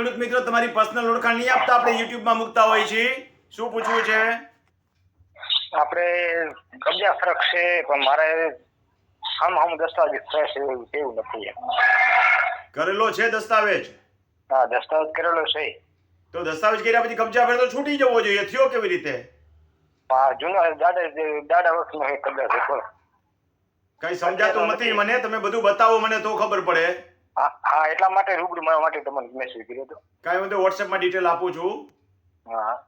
ખેડૂત મિત્રો તમારી પર્સનલ ઓળખાણ નહીં આપતા આપણે યુટ્યુબમાં મૂકતા હોય છે શું પૂછવું છે? આપણે કબજા ફરક છે પણ મારે આમ આમ દસ્તાવેજ ફ્રેશ એવું એવું નથી. કરેલો છે દસ્તાવેજ? હા દસ્તાવેજ કરેલો છે. તો દસ્તાવેજ કર્યા પછી કબજા ફેર તો છૂટી જવો જોઈએ. થયો કેવી રીતે? હા જૂના દાદા દાદા એક કબજા. કઈ સમજાતું નથી. મને. તમે બધું બતાવો મને તો ખબર પડે. હા એટલા માટે રૂબરૂ મળવા માટે તમને મેસેજ કર્યો હતો. કાંઈ વાંધો વોટ્સએપમાં ડિટેલ આપું છું. હા.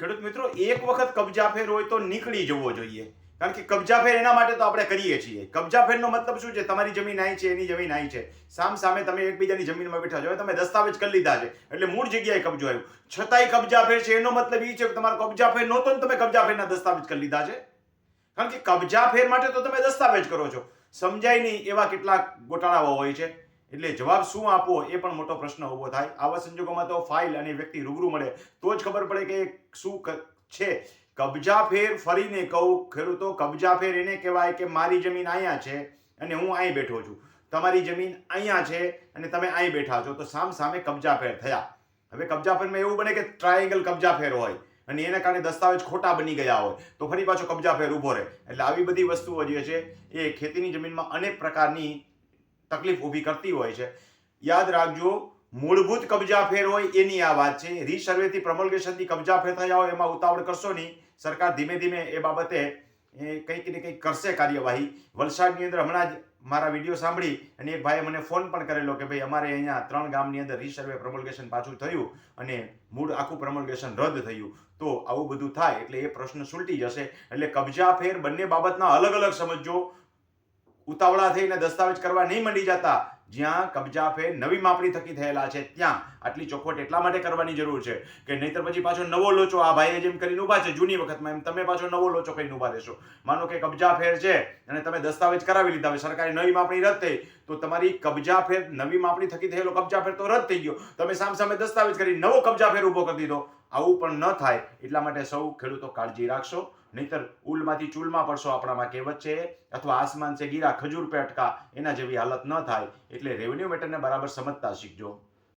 ખેડૂત મિત્રો એક વખત કબજા ફેર હોય તો નીકળી જવો જોઈએ. કારણ કે કબજા ફેર એના માટે તો આપણે કરીએ છીએ. કબજા ફેરનો મતલબ શું છે? તમારી જમીન અહીં છે એની જમીન અહીં છે. સામ સામે તમે એકબીજાની જમીનમાં બેઠા છો. તમે દસ્તાવેજ કરી લીધા છે. એટલે મૂળ જગ્યાએ કબજો આવ્યો. છતાંય કબજા ફેર છે. એનો મતલબ એ છે કે તમારો કબજા ફેર નહોતો ને તમે કબજા ફેરના દસ્તાવેજ કરી લીધા છે. કારણ કે કબજા ફેર માટે તો તમે દસ્તાવેજ કરો છો. સમજાય નહીં એવા કેટલાક ગોટાળાઓ હોય છે. એટલે જવાબ શું આપવો એ પણ મોટો પ્રશ્ન ઊભો થાય. આવા સંજોગોમાં તો ફાઇલ અને વ્યક્તિ રૂબરૂ મળે. તો જ ખબર પડે કે શું છે. કબજા ફેર ફરીને કહું, ખેડૂતો, કબજા ફેર એને કહેવાય કે મારી જમીન અહીંયા છે અને હું અહીં બેઠો છું. તમારી જમીન અહીંયા છે અને તમે અહીં બેઠા છો. તો સામ સામે કબજા ફેર થયા. હવે કબજા ફેરમાં એવું બને કે ટ્રાયેંગલ કબજા ફેર હોય. અને એના કારણે દસ્તાવેજ ખોટા બની ગયા હોય, તો ફરી પાછો કબજા ફેર ઊભો રહે. એટલે આવી બધી વસ્તુઓ જે છે, એ ખેતીની જમીનમાં અનેક પ્રકારની તકલીફ ઊભી કરતી હોય છે. યાદ રાખજો, મૂળભૂત કબજા ફેર હોય એની આ વાત છે. રીસર્વેથી પ્રમોલ્ગેશનથી કબજા ફેર થયા હોય એમાં ઉતાવળ કરશો નહીં. સરકાર ધીમે ધીમે એ બાબતે કંઈક ને કંઈક કરશે કાર્યવાહી. વલસાડની અંદર હમણાં જ મારા વીડિયો સાંભળી અને એક ભાઈએ મને ફોન પણ કરેલો કે ભાઈ અમારે અહીંયા ત્રણ ગામની અંદર રીસર્વે પ્રમોલ્ગેશન પાછું થયું અને મૂળ આખું પ્રમોલ્ગેશન રદ થયું. તો આવું બધું થાય એટલે એ પ્રશ્ન સુલટી જશે. એટલે કબજા, ફેર બંને બાબતના અલગ અલગ સમજો ઉતાવળા થઈને દસ્તાવેજ કરવા નહીં મંડી જતા, જ્યાં કબજા ફેર નવી માપણી થકી થયેલા છે. ત્યાં આટલી ચોખવટ એટલા માટે કરવાની જરૂર છે કે નહીતર પછી પાછો નવો લોચો આ ભાઈએ જેમ કરીને ઊભા છે, જૂની વખતમાં એમ તમે પાછો નવો લોચો કરીને ઊભા રહેશો. માનો કે કબજા ફેર છે અને તમે દસ્તાવેજ કરાવી લીધા, હવે સરકારી નવી માપણી રદ થઈ, તો તમારી કબજા ફેર નવી માપણી થકી થયેલો કબજા ફેર તો રદ થઈ ગયો. તમે સામ સામે દસ્તાવેજ કરી નવો કબજા ફેર ઊભો કરી દીધો. આવું પણ ન થાય. એટલા માટે સૌ ખેડૂતો કાળજી રાખશો. નહીતર ઉલમાંથી ચૂલમાં પડશો આપણામાં કહેવત છે, અથવા આસમાન છે ગીરા ખજૂર પેટકા, એના જેવી હાલત ન થાય, એટલે રેવન્યુ મેટરને બરાબર સમજતા શીખજો.